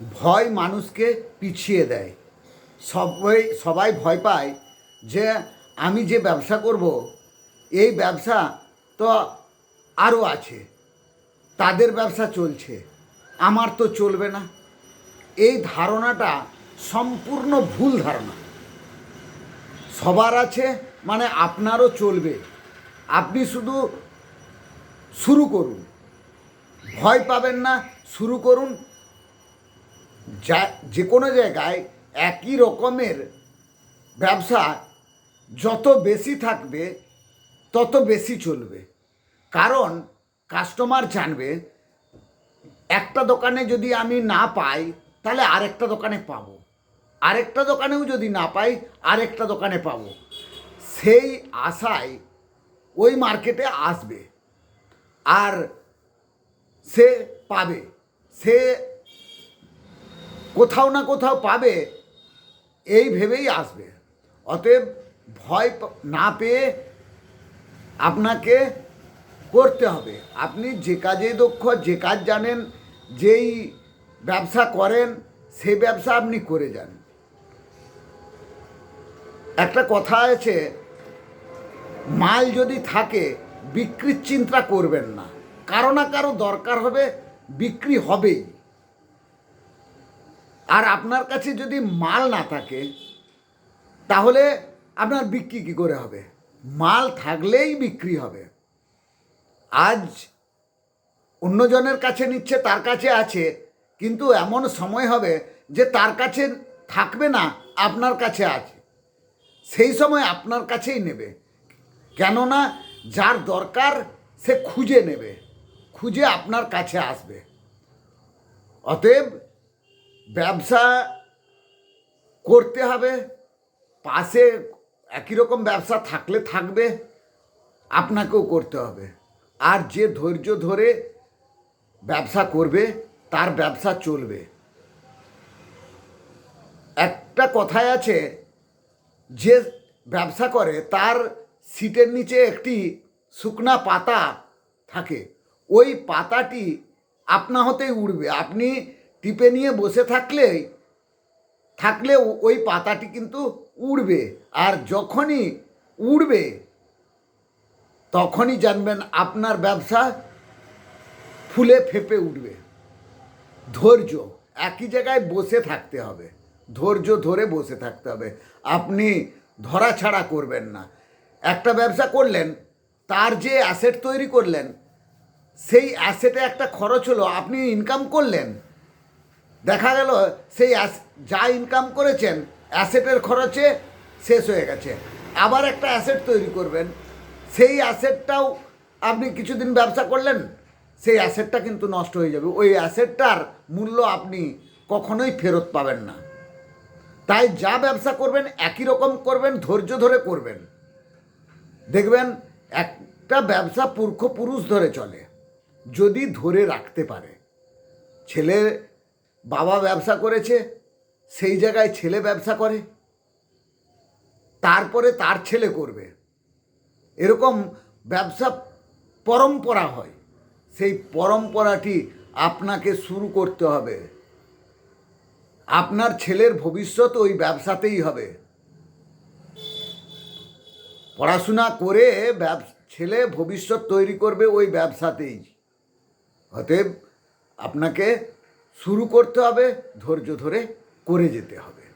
ভয় মানুষকে পিছিয়ে দেয়। সবাই সবাই ভয় পায় যে আমি যে ব্যবসা করব, এই ব্যবসা তো আরও আছে, তাদের ব্যবসা চলছে, আমার তো চলবে না। এই ধারণাটা সম্পূর্ণ ভুল ধারণা। সবার আছে মানে আপনারও চলবে। আপনি শুধু শুরু করুন। ভয় পাবেন না, শুরু করুন যা, যে কোনো জায়গায় একই রকমের ব্যবসা যত বেশি থাকবে, তত বেশি চলবে। কারণ কাস্টমার জানবে, একটা দোকানে যদি আমি না পাই, তাহলে আরেকটা দোকানে পাবো। আরেকটা দোকানেও যদি না পাই, আরেকটা দোকানে পাবো। সেই আশায় ওই মার্কেটে আসবে। আর সে পাবে। সে কোথাও না কোথাও পাবে, এই ভেবেই আসবে। অতএব ভয় না পেয়ে আপনাকে করতে হবে। আপনি যে কাজে দক্ষ, যে কাজ জানেন, যেই ব্যবসা করেন, সেই ব্যবসা আপনি করে যান। একটা কথা আছে, মাল যদি থাকে, বিক্রির চিন্তা করবেন না। কারও না কারও দরকার হবে, বিক্রি হবেই। আর আপনার কাছে যদি মাল না থাকে, তাহলে আপনার বিক্রি কী করে হবে? মাল থাকলেই বিক্রি হবে। আজ অন্যজনের কাছে নিচ্ছে, তার কাছে আছে, কিন্তু এমন সময় হবে যে তার কাছে থাকবে না, আপনার কাছে আছে। সেই সময় আপনার কাছেই নেবে। কেননা যার দরকার সে খুঁজে নেবে, খুঁজে আপনার কাছে আসবে। অতএব ব্যবসা করতে হবে, পাশে একই রকম ব্যবসা থাকলে থাকবে, আপনাকেও করতে হবে। আর যে ধৈর্য ধরে ব্যবসা করবে, তার ব্যবসা চলবে। একটা কথায় আছে, যে ব্যবসা করে, তার সিটের নিচে একটি শুকনা পাতা থাকে। ওই পাতাটি আপনা হতেই উড়বে। আপনি টিপে নিয়ে বসে থাকলেই থাকলে ওই পাতাটি কিন্তু উড়বে। আর যখনই উড়বে, তখনই জানবেন আপনার ব্যবসা ফুলে ফেপে উঠবে। ধৈর্য, একই জায়গায় বসে থাকতে হবে। ধৈর্য ধরে বসে থাকতে হবে। আপনি ধরা ছাড়া করবেন না। একটা ব্যবসা করলেন, তার যে অ্যাসেট তৈরি করলেন, সেই অ্যাসেটে একটা খরচ হলো, আপনি ইনকাম করলেন দেখা গেল সেই যা ইনকাম করেছেন অ্যাসেটের খরচে শেষ হয়ে গেছে। আবার একটা অ্যাসেট তৈরি করবেন। সেই অ্যাসেটটাও আপনি কিছুদিন ব্যবসা করলেন, সেই অ্যাসেটটা কিন্তু নষ্ট হয়ে যাবে। ওই অ্যাসেটটার মূল্য আপনি কখনোই ফেরত পাবেন না। তাই যা ব্যবসা করবেন, একই রকম করবেন, ধৈর্য ধরে করবেন। দেখবেন, একটা ব্যবসা পুরুষ ধরে চলে, যদি ধরে রাখতে পারে। ছেলে বাবা ব্যবসা করেছে, সেই জায়গায় ছেলে ব্যবসা করে, তারপরে তার ছেলে করবে। এরকম ব্যবসা পরম্পরা হয়। সেই পরম্পরাটি আপনাকে শুরু করতে হবে। আপনার ছেলের ভবিষ্যৎ ওই ব্যবসাতেই হবে। পড়াশোনা করে ছেলে ভবিষ্যৎ তৈরি করবে ওই ব্যবসাতেই। অতএব আপনাকে শুরু করতে হবে ধৈর্য ধরে করে যেতে হবে।